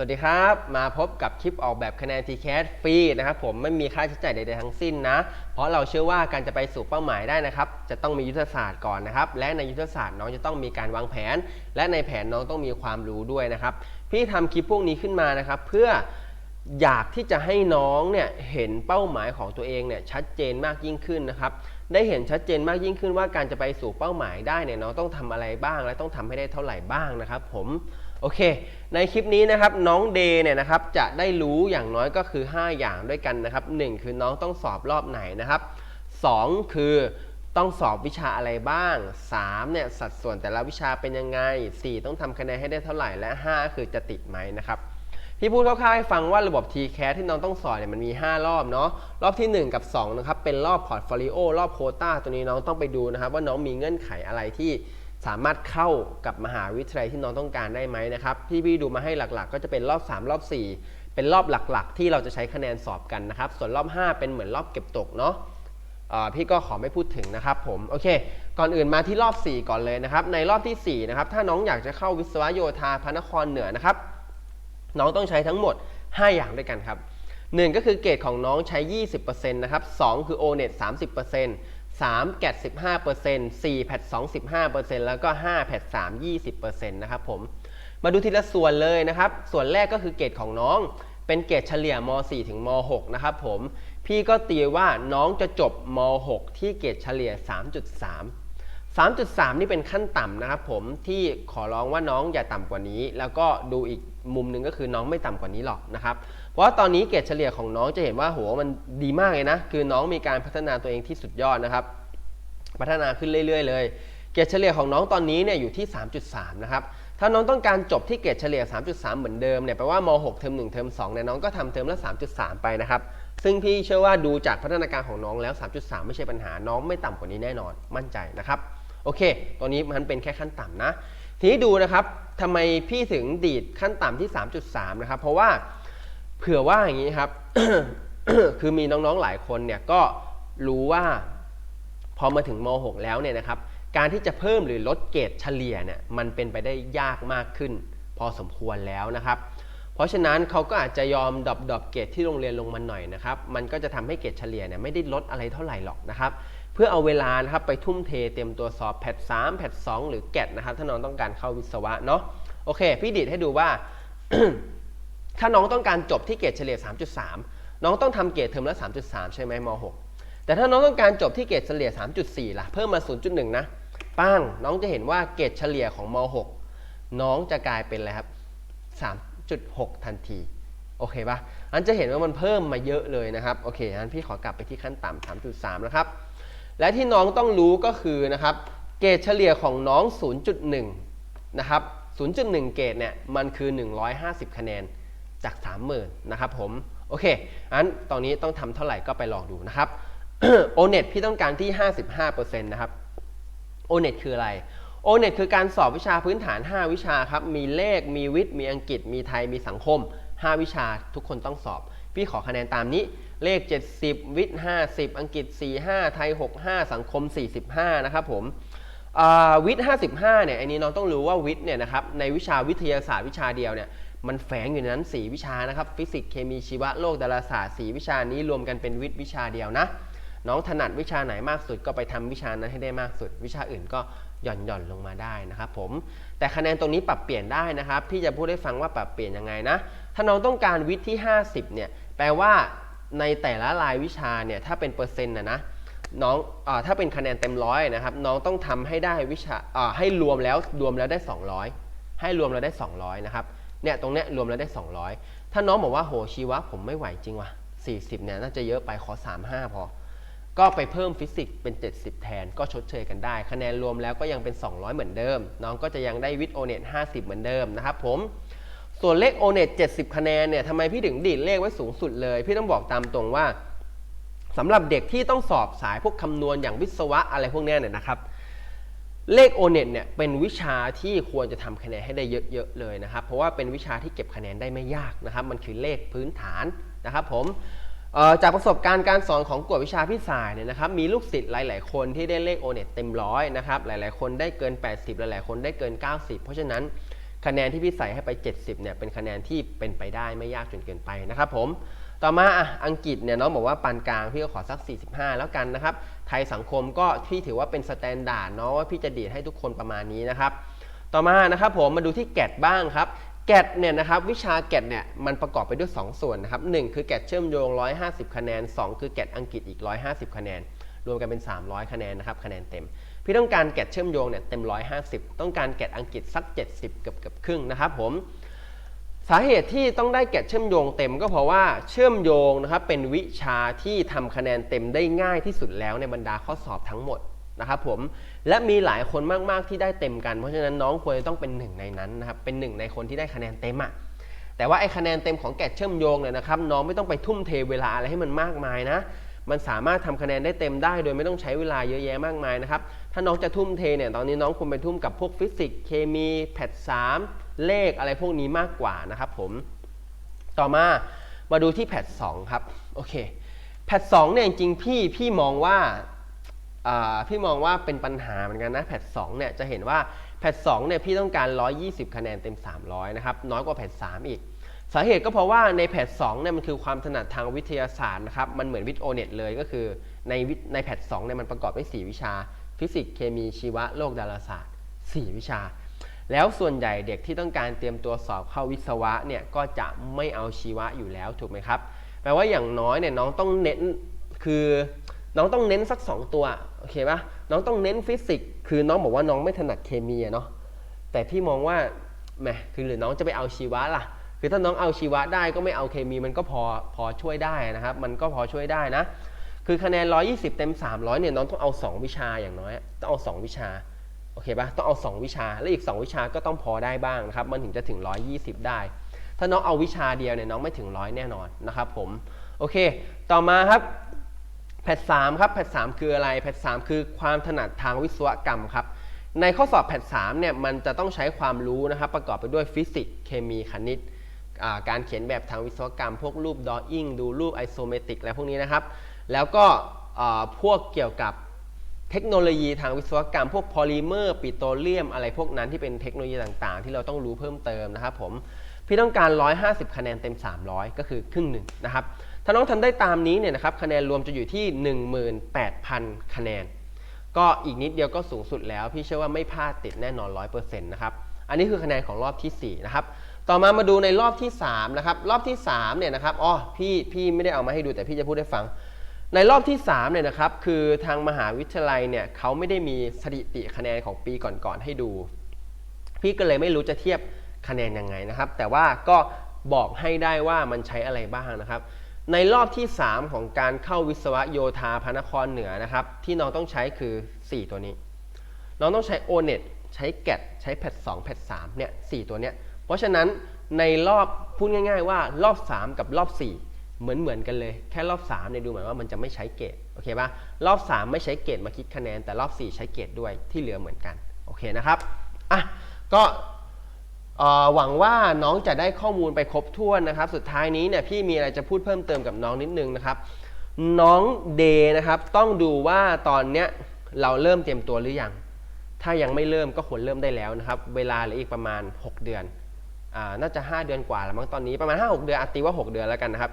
สวัสดีครับ มาพบกับคลิปออกแบบคะแนน TCAS ฟรีนะครับผมไม่มีค่าใช้จ่ายใดๆทั้งสิ้นนะ เพราะเราเชื่อว่าการจะไปสู่เป้าหมายได้นะครับ จะต้องมียุทธศาสตร์ก่อนนะครับ และในยุทธศาสตร์น้องจะต้องมีการวางแผน และในแผนน้องต้องมีความรู้ด้วยนะครับ พี่ทำคลิปพวกนี้ขึ้นมานะครับ เพื่ออยากที่จะให้น้องเนี่ยเห็นเป้าหมายของตัวเองเนี่ยชัดเจนมากยิ่งขึ้นนะครับได้เห็นชัดเจนมากยิ่งขึ้นว่าการจะไปสู่เป้าหมายได้เนี่ยน้องต้องทำอะไรบ้าง และต้องทำให้ได้เท่าไหร่บ้างนะครับ ผม โอเค ในคลิปนี้นะครับน้องเดย์เนี่ยนะครับจะได้รู้อย่างน้อยก็คือ 5 อย่างด้วยกันนะครับ 1 คือน้องต้องสอบรอบไหนนะครับ 2 คือต้องสอบวิชาอะไรบ้าง 3 เนี่ยสัดส่วนแต่ละวิชาเป็นยังไง 4 ต้องทำคะแนนให้ได้เท่าไหร่และ 5 คือจะติดไหมนะครับพี่พูดคร่าวๆให้ฟังว่าระบบ TCAS ที่น้องต้องสอบเนี่ยมันมี 5 รอบเนาะรอบทีหนึ่1 กับ2นะครับเป็นรอบพอร์ตโฟลิโอรอบโคต้าตัวนี้น้องต้องไปดูนะครับว่าน้องมีเงื่อนไขอะไรที่ สามารถเข้ากับมหาวิทยาลัยที่น้องต้องการได้ไหมนะครับพี่พี่ดูมาให้หลักๆ ก็จะเป็นรอบ 3 รอบ 4 เป็นรอบหลักๆ ที่เราจะใช้คะแนนสอบกันนะครับ ส่วนรอบ 5 เป็นเหมือนรอบเก็บตกเนาะพี่ก็ขอไม่พูดถึงนะครับผมโอเค ก่อนอื่นมาที่รอบ 4 ก่อนเลยนะครับ ในรอบที่ 4 นะครับ ถ้าน้องอยากจะเข้าวิศวโยธาพระนครเหนือนะครับ น้องต้องใช้ทั้งหมด 5 อย่างด้วยกันครับ 1 ก็คือเกรดของน้องใช้ 20%นะครับ 2 คือ O-NET 30% 3แกด15% 4แพท2 15%แล้วก็5แพท3 20%นะครับผม มาดูทีละส่วนเลยนะครับ ส่วนแรกก็คือเกรดของน้อง เป็นเกรดเฉลี่ยม .4 ถึงม .6 นะครับผม พี่ก็ตีว่าน้องจะจบม .6 ที่เกรดเฉลี่ย 3.3 3.3 นี่เป็นขั้นต่ำนะครับผมที่ขอร้องว่าน้องอย่าต่ำกว่านี้ แล้วก็ดูอีกมุมหนึ่งก็คือน้องไม่ต่ำกว่านี้หรอกนะครับ ราะว่าตอนนี้เกรดเฉลี่ยของน้องจะเห็นว่าโหมันดีมากเลยนะ คือน้องมีการพัฒนาตัวเองที่สุดยอดนะครับ พัฒนาขึ้นเรื่อยๆเลย เกรดเฉลี่ยของน้องตอนนี้เนี่ยอยู่ที่ 3.3 นะครับ ถ้าน้องต้องการจบที่เกรดเฉลี่ย 3.3 เหมือนเดิมเนี่ยแปลว่าม6เทอม1เทอม2เนี่ยน้องก็ทำเทอมละ 3.3 ไปนะครับ ซึ่งพี่เชื่อว่าดูจากพัฒนาการของน้องแล้ว 3.3 ไม่ใช่ปัญหา น้องไม่ต่ำกว่านี้แน่นอน มั่นใจนะครับ โอเค ตัวนี้มันเป็นแค่ขั้นต่ำนะ ทีนี้ดูนะครับทำไมพี่ถึงดีดขั้นต่ำที่ 3.3 นะครับ เพราะว่า เผื่อว่าอย่างนี้ครับ คือมีน้องๆหลายคนเนี่ยก็รู้ว่าพอมาถึงม .6 แล้วเนี่ยนะครับ การที่จะเพิ่มหรือลดเกรดเฉลี่ยเนี่ยมันเป็นไปได้ยากมากขึ้น พอสมควรแล้วนะครับ เพราะฉะนั้นเขาก็อาจจะยอมดรอปดรอปเกรดที่โรงเรียนลงมาหน่อยนะครับ มันก็จะทำให้เกรดเฉลี่ยเนี่ยไม่ได้ลดอะไรเท่าไหร่หรอกนะครับ เพื่อเอาเวลานะครับไปทุ่มเทเตรียมตัวสอบแพท3แพท2หรือแกดนะครับ ถ้าน้องต้องการเข้าวิศวะเนาะ โอเค พี่ดิดให้ดูว่า ถ้าน้องต้องการจบที่เกรดเฉลี่ย 3.3 น้องต้องทำเกรดเทอมละ 3.3 ใช่ไหมม .6 แต่ถ้าน้องต้องการจบที่เกรดเฉลี่ย 3.4 ล่ะ เพิ่มมา 0.1 นะป้างน้องจะเห็นว่าเกรดเฉลี่ยของม .6 น้องจะกลายเป็นอะไรครับ 3.6 ทันที โอเคปะอันจะเห็นว่ามันเพิ่มมาเยอะเลยนะครับ โอเคอันพี่ขอกลับไปที่ขั้นต่ำ3.3 นะครับ และที่น้องต้องรู้ก็คือนะครับ เกรดเฉลี่ยของน้อง 0.1 นะครับ 0.1 เกรดเนี่ย มันคือ 150 คะแนน จาก 30,000นะครับผมโอเคอันตอนนี้ต้องทำเท่าไหร่ก็ไปลองดูนะครับโอเน็ตพี่ต้องการที่ 55%นะครับโอเน็ตคืออะไรโอเน็ตคือการสอบวิชาพื้นฐาน 5 วิชาครับ มีเลข มีวิทย์ มีอังกฤษ มีไทย มีสังคม 5 วิชาทุกคนต้องสอบ พี่ขอคะแนนตามนี้ เลข 70 วิทย์ 50 อังกฤษ 45 ไทย 65 สังคม 45 นะครับผมวิทย์ 55 เนี่ย อันนี้น้องต้องรู้ว่าวิทย์เนี่ยนะครับ ในวิชาวิทยาศาสตร์วิชาเดียวเนี่ย มันแฝงอยู่ในนั้น 4 วิชานะครับ ฟิสิกส์เคมีชีวะโลกดาราศาสตร์ 4 วิชานี้รวมกันเป็นวิทย์วิชาเดียวนะ น้องถนัดวิชาไหนมากสุดก็ไปทำวิชานั้นให้ได้มากสุด วิชาอื่นก็หย่อนหย่อนลงมาได้นะครับผมแต่คะแนนตรงนี้ปรับเปลี่ยนได้นะครับ พี่จะพูดให้ฟังว่าปรับเปลี่ยนยังไงนะ ถ้าน้องต้องการวิทย์ที่ 50เนี่ยแปลว่าในแต่ละรายวิชาเนี่ยถ้าเป็นเปอร์เซ็นต์นะนะน้องอถ้าเป็นคะแนนเต็มร้อยนะครับ น้องต้องทำให้ได้วิชาอ่าให้รวมแล้วรวมแล้วได้ 200 ให้รวมแล้วได้ 200 นะครับ เนี่ยตรงเนี้ยรวมแล้วได้ 200 ถ้าน้องบอกว่าโหชีวะผมไม่ไหวจริงว่ะ40เนี่ยน่าจะเยอะไปขอ 35 พอ ก็ไปเพิ่มฟิสิกส์เป็น 70 แทนก็ชดเชยกันได้ คะแนนรวมแล้วก็ยังเป็น 200 เหมือนเดิม น้องก็จะยังได้วิทโอเน็ต50 เหมือนเดิมนะครับผมส่วนเลขโอเน็ต70 คะแนนเนี่ยทำไมพี่ถึงดีดเลขไว้สูงสุดเลย พี่ต้องบอกตามตรงว่าสำหรับเด็กที่ต้องสอบสายพวกคำนวณอย่างวิศวะอะไรพวกนี้เนี่ยนะครับ เลข o n e t เนี่ยเป็นวิชาที่ควรจะทำคะแนนให้ได้เยอะๆเลยนะครับ เพราะว่าเป็นวิชาที่เก็บคะแนนได้ไม่ยากนะครับ มันคือเลขพื้นฐานนะครับผมจากประสบการณ์การสอนของกวดวิชาพี่สายเนี่ยนะครับมีลูกศิษย์หลาย ๆ คนที่ได้เลข o n e t เต็มร้อยนะครับหลายๆ คนได้เกิน 80 หลายๆ คนได้เกิน 90 เพราะฉะนั้นคคะแนนที่พี่ใส่ให้ไป 70เนี่ยเป็นคะแนนที่เป็นไปได้ไม่ยากจนเกินไปนะครับผมต่อมาอะอังกฤษเนี่ยน้องบอกว่าปานกลางพี่ก็ขอสัก 45 แล้วกันนะครับ ไทยสังคมก็พี่ถือว่าเป็นสแตนดาร์ดเนาะว่าพี่จะดีดให้ทุกคนประมาณนี้นะครับ ต่อมานะครับผมมาดูที่แกดบ้างครับแกดเนี่ยนะครับวิชาแกดเนี่ยมันประกอบไปด้วย 2 ส่วนนะครับหคือแกดเชื่อมโยง 150 คะแนน 2 คือแกดอังกฤษอีก 150 คะแนน รวมกันเป็น 300 คะแนนนะครับคะแนนเต็ม พี่ต้องการแกดเชื่อมโยงเนี่ยเต็ม 150 ต้องการแกดอังกฤษสัก 70 เกือบเกือบครึ่งนะครับผม สาเหตุที่ต้องได้แกดเชื่อมโยงเต็มก็เพราะว่าเชื่อมโยงนะครับเป็นวิชาที่ทำคะแนนเต็มได้ง่ายที่สุดแล้วในบรรดาข้อสอบทั้งหมดนะครับผมและมีหลายคนมาก ๆ ที่ได้เต็มกัน เพราะฉะนั้นน้องควรจะต้องเป็นหนึ่งในนั้นนะครับเป็นหนึ่งในคนที่ได้คะแนนเต็มอะแต่ว่าไอ้คะแนนเต็มของแกดเชื่อมโยงเนี่ยนะครับน้องไม่ต้องไปทุ่มเทเวลาอะไรให้มันมากมายนะมันสามารถทำคะแนนได้เต็มได้ โดยไม่ต้องใช้เวลาเยอะแยะมากมายนะครับถ้าน้องจะทุ่มเทเนี่ยตอนนี้น้องควรไปทุ่มกับพวกฟิสิกส์เคมีแพทสาม เลขอะไรพวกนี้มากกว่านะครับผม ต่อมามาดูที่แพทสองครับ โอเค แพทสองเนี่ยจริงๆพี่พี่มองว่าพี่มองว่าเป็นปัญหาเหมือนกันนะแพทสองเนี่ยจะเห็นว่าแพทสองเนี่ยพี่ต้องการ 120 คะแนนเต็ม 300 นะครับ น้อยกว่าแพทสามอีก สาเหตุก็เพราะว่าในแพทสองเนี่ยมันคือความถนัดทางวิทยาศาสตร์นะครับ มันเหมือนวิทย์โอเน็ตเลยก็คือในในแพทสองเนี่ยมันประกอบด้วย4วิชา ฟิสิกส์เคมีชีวะโลกดาราศาสตร์ 4 วิชา แล้วส่วนใหญ่เด็กที่ต้องการเตรียมตัวสอบเข้าวิศวะเนี่ยก็จะไม่เอาชีวะอยู่แล้วถูกไหมครับแปลว่าอย่างน้อยเนี่ยน้องต้องเน้นคือน้องต้องเน้นสัก 2 ตัวโอเคปะน้องต้องเน้นฟิสิกส์คือน้องบอกว่าน้องไม่ถนัดเคมีเนาะแต่พี่มองว่าแหมคือหรือน้องจะไปเอาชีวะล่ะ คือถ้าน้องเอาชีวะได้ก็ไม่เอาเคมีมันก็พอพอช่วยได้นะครับ มันก็พอช่วยได้นะ คือคะแนน 120 เต็ม 300เนี่ยน้องต้องเอา 2 วิชาอย่างน้อยต้องเอา 2 วิชา อเคปะต้องเอา 2 วิชา และอีก 2 วิชาก็ต้องพอได้บ้างนะครับ มันถึงจะถึง 120 ได้ ถ้าน้องเอาวิชาเดียวเนี่ยน้องไม่ถึงร้อยแน่นอนนะครับผม โอเค ต่อมาครับ แพทสามครับ แพทสามคืออะไร แพทสามคือความถนัดทางวิศวกรรมครับ ในข้อสอบแพทสามเนี่ยมันจะต้องใช้ความรู้นะครับ ประกอบไปด้วยฟิสิกส์ เคมี คณิต การเขียนแบบทางวิศวกรรม พวกรูปดออิ่งดูรูปไอโซเมตริกอะไรพวกนี้นะครับ แล้วก็พวกเกี่ยวกับ เทคโนโลยีทางวิศวกรรม พวกพอลิเมอร์ปิโตรเลียม อะไรพวกนั้นที่เป็นเทคโนโลยีต่างๆ ที่เราต้องรู้เพิ่มเติมนะครับผมพี่ต้องการ 150 คะแนนเต็ม 300 ก็คือครึ่งหนึ่งนะครับถ้าน้องทำได้ตามนี้เนี่ยนะครับคะแนนรวมจะอยู่ที่ 18,000 คะแนน ก็อีกนิดเดียวก็สูงสุดแล้ว พี่เชื่อว่าไม่พลาดติดแน่นอน 100%นะครับอันนี้คือคะแนนของรอบทีสี่4นะครับต่อมามาดูในรอบที่3นะครับรอบที่3เนี่ยนะครับอ๋อพี่พี่ไม่ได้เอามาให้ดูแต่พี่จะพูดให้ฟัง ในรอบที่3เนี่ยนะครับคือทางมหาวิทยาลัยเนี่ยเขาไม่ได้มีสถิติคะแนนของปีก่อนๆให้ดู พี่ก็เลยไม่รู้จะเทียบคะแนนยังไงนะครับ แต่ว่าก็บอกให้ได้ว่ามันใช้อะไรบ้างนะครับ ในรอบที่ 3 ของการเข้าวิศวะโยธาพระนครเหนือนะครับ ที่น้องต้องใช้คือ 4 ตัวนี้ น้องต้องใช้ o n e t ใช้ GAT ใช้แพท2แพท3เนี่ยสตัวเนี้ยเพราะฉะนั้นในรอบพูดง่าย ๆ ว่ารอบ 3 กับรอบ 4 เหมือนเหมือนกันเลยแค่รอบ3เนี่ยดูเหมือนว่ามันจะไม่ใช้เกรดโอเคปะรอบ 3 ไม่ใช้เกรดมาคิดคะแนนแต่รอบ 4 ใช้เกรดด้วยที่เหลือเหมือนกันโอเคนะครับอะก็หวังว่าน้องจะได้ข้อมูลไปครบถ้วนนะครับ สุดท้ายนี้เนี่ยพี่มีอะไรจะพูดเพิ่มเติมกับน้องนิดนึงนะครับ น้องเดนะครับต้องดูว่าตอนเนี้ยเราเริ่มเตรียมตัวหรือยังถ้ายังไม่เริ่มก็ควรเริ่มได้แล้วนะครับ เวลาเหลืออีกประมาณ 6 เดือนอ่าน่าจะ 5 เดือนกว่าแล้วมั้งตอนนี้ประมาณ 5-6 เดือนอตีว่า 6 เดือนแล้วกันนะครับ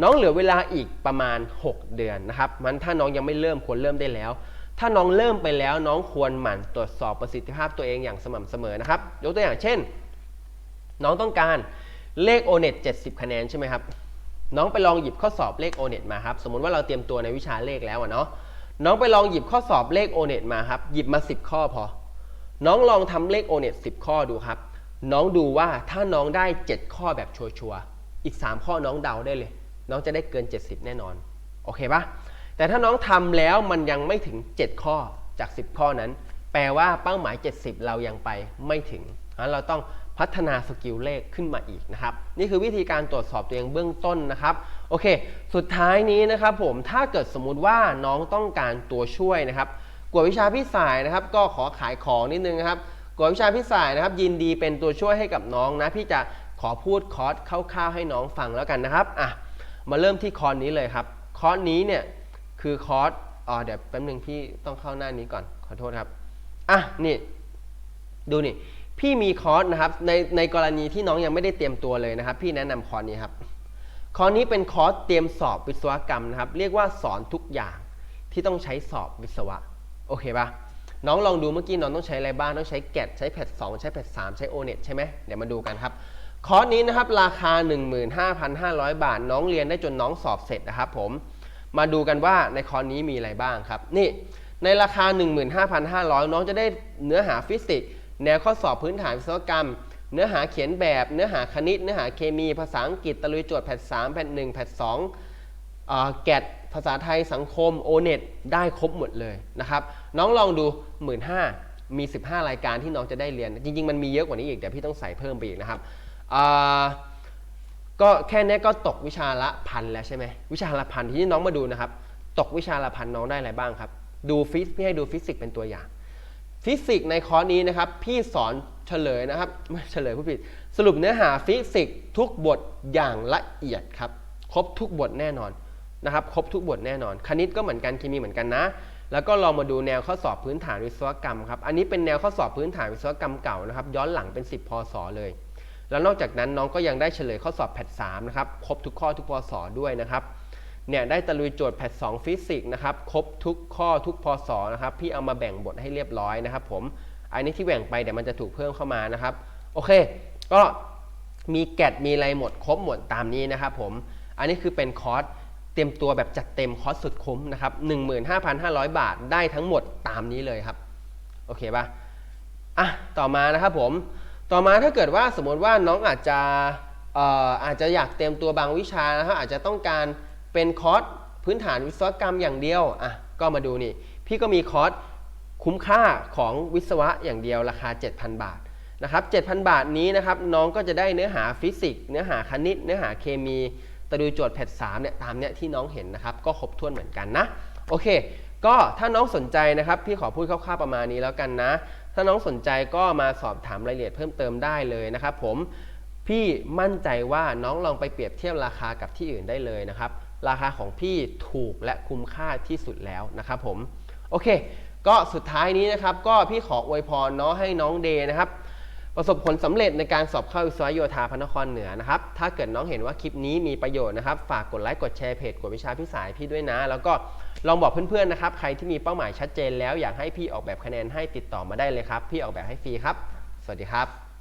น้องเหลือเวลาอีกประมาณ 6 เดือนนะครับ มันถ้าน้องยังไม่เริ่มควรเริ่มได้แล้ว ถ้าน้องเริ่มไปแล้วน้องควรหมั่นตรวจสอบประสิทธิภาพตัวเองอย่างสม่ำเสมอนะครับ ยกตัวอย่างเช่น น้องต้องการเลข o n e t 70 คะแนนใช่ไหมครับ น้องไปลองหยิบข้อสอบเลข o n e t มาครับ สมมติว่าเราเตรียมตัวในวิชาเลขแล้วอะเนาะ น้องไปลองหยิบข้อสอบเลข o n e t มาครับ หยิบมา 10 ข้อพอ น้องลองทำเลข o n e t 10 ข้อดูครับ น้องดูว่าถ้าน้องได้ 7 ข้อแบบชัวร์ๆ อีก 3 ข้อน้องเดาได้เลย น้องจะได้เกิน 70 แน่นอน โอเคปะแต่ถ้าน้องทำแล้วมันยังไม่ถึง 7 ข้อจาก 10 ข้อนั้น แปลว่าเป้าหมาย 70 เรายังไปไม่ถึงงั้นเราต้องพัฒนาสกิลเลขขึ้นมาอีกนะครับ นี่คือวิธีการตรวจสอบตัวเองเบื้องต้นนะครับ โอเค สุดท้ายนี้นะครับผมถ้าเกิดสมมุติว่าน้องต้องการตัวช่วยนะครับกวดวิชาพี่สายนะครับ ก็ขอขายของนิดนึงนะครับกวดวิชาพี่สายนะครับ ยินดีเป็นตัวช่วยให้กับน้องนะ พี่จะขอพูดคอร์สคร่าวๆให้น้องฟังแล้วกันนะครับอะ มาเริ่มที่คอร์สนี้เลยครับ คอร์สนี้เนี่ยคือคอร์สอ๋อเดี๋ยวแป๊บนึงพี่ต้องเข้าหน้านี้ก่อนขอโทษครับ อะนี่ ดูนี่ พี่มีคอร์สนะครับในในกรณีที่น้องยังไม่ได้เตรียมตัวเลยนะครับ พี่แนะนำคอร์สนี้ครับ คอร์สนี้เป็นคอร์สเตรียมสอบวิศวกรรมนะครับ เรียกว่าสอนทุกอย่างที่ต้องใช้สอบวิศวะ โอเคปะน้องลองดูเมื่อกี้น้องต้องใช้อะไรบ้าง ต้องใช้แกดใช้แพท2ใช้แพท3ใช้โอเน็ตใช่ไหมเดี๋ยวมาดูกันครับ คอร์สนี้นะครับราคา 15,500 บาท น้องเรียนได้จนน้องสอบเสร็จนะครับผมมาดูกันว่าในคอร์สนี้มีอะไรบ้างครับ นี่ในราคา 15,500 น้องจะได้เนื้อหาฟิสิกส์แนวข้อสอบพื้นฐานวิศวกรรม เนื้อหาเขียนแบบ เนื้อหาคณิต เนื้อหาเคมีภาษาอังกฤษตะลุยโจทย์แพท3แพท1แพท2อ่าแกดภาษาไทยสังคมโอเน็ตได้ครบหมดเลยนะครับน้องลองดู 15,000มี 15 รายการที่น้องจะได้เรียน จริง ๆ มันมีเยอะกว่านี้อีกแต่พี่ต้องใส่เพิ่มไปอีกนะครับ อ่าก็แค่นี้ก็ตกวิชาละพันแล้วใช่ไหมวิชาละพันที่นี่น้องมาดูนะครับ ตกวิชาละพันน้องได้อะไรบ้างครับ ดูฟิสพี่ให้ดูฟิสิกส์เป็นตัวอย่าง ฟิสิกส์ในคอร์สนี้นะครับ พี่สอนเฉลยนะครับไม่เฉลยผู้ผิด สรุปเนื้อหาฟิสิกส์ทุกบทอย่างละเอียดครับ ครบทุกบทแน่นอนนะครับครบทุกบทแน่นอน คณิตก็เหมือนกันเคมีเหมือนกันนะ แล้วก็ลองมาดูแนวข้อสอบพื้นฐานวิศวกรรมครับอันนี้เป็นแนวข้อสอบพื้นฐานวิศวกรรมเก่านะครับย้อนหลังเป็น 10พศเลย แล้วนอกจากนั้นน้องก็ยังได้เฉลยข้อสอบแพท3นะครับ ครบทุกข้อทุกพศด้วยนะครับเนี่ยได้ตะลุยโจทย์แพท2ฟิสิกส์นะครับ ครบทุกข้อทุกพศนะครับพี่เอามาแบ่งบทให้เรียบร้อยนะครับผมอันนี้ที่แบ่งไปเดี๋ยวมันจะถูกเพิ่มเข้ามานะครับ โอเค ก็มีแกดมีอะไรหมดครบหมดตามนี้นะครับผมอันนี้คือเป็นคอร์สเตรียมตัวแบบจัดเต็มคอร์สสุดคุ้มนะครับ15,500 บาทได้ทั้งหมดตามนี้เลยครับ โอเคป่ะอะต่อมานะครับผม ต่อมาถ้าเกิดว่าสมมติว่าน้องอาจจะเอ่ออาจจะอยากเตรียมตัวบางวิชานะครับอาจจะต้องการเป็นคอร์สพื้นฐานวิศวกรรมอย่างเดียวอะก็มาดูนี่พี่ก็มีคอร์สคุ้มค่าของวิศวะอย่างเดียวราคา 7,000 บาทนะครับ7,000 บาทนี้นะครับน้องก็จะได้เนื้อหาฟิสิกส์เนื้อหาคณิต เนื้อหาเคมีตะดูโจทย์แพท3เนี่ยตามเนี้ยที่น้องเห็นนะครับก็ครบถ้วนเหมือนกันนะโอเค ก็ถ้าน้องสนใจนะครับพี่ขอพูดคร่าวๆประมาณนี้แล้วกันนะ ถ้าน้องสนใจก็มาสอบถามรายละเอียดเพิ่มเติมได้เลยนะครับผมพี่มั่นใจว่าน้องลองไปเปรียบเทียบราคากับที่อื่นได้เลยนะครับ ราคาของพี่ถูกและคุ้มค่าที่สุดแล้วนะครับผมโอเค ก็สุดท้ายนี้นะครับ ก็พี่ขออวยพรเนาะให้น้องเดย์นะครับประสบผลสำเร็จในการสอบเข้าวิศวโยธาพระนครเหนือนะครับ ถ้าเกิดน้องเห็นว่าคลิปนี้มีประโยชน์นะครับ ฝากกดไลค์ กดแชร์เพจกดวิชาพี่สายพี่ด้วยนะ แล้วก็ ลองบอกเพื่อนๆนะครับใครที่มีเป้าหมายชัดเจนแล้วอยากให้พี่ออกแบบคะแนนให้ติดต่อมาได้เลยครับ พี่ออกแบบให้ฟรีครับ สวัสดีครับ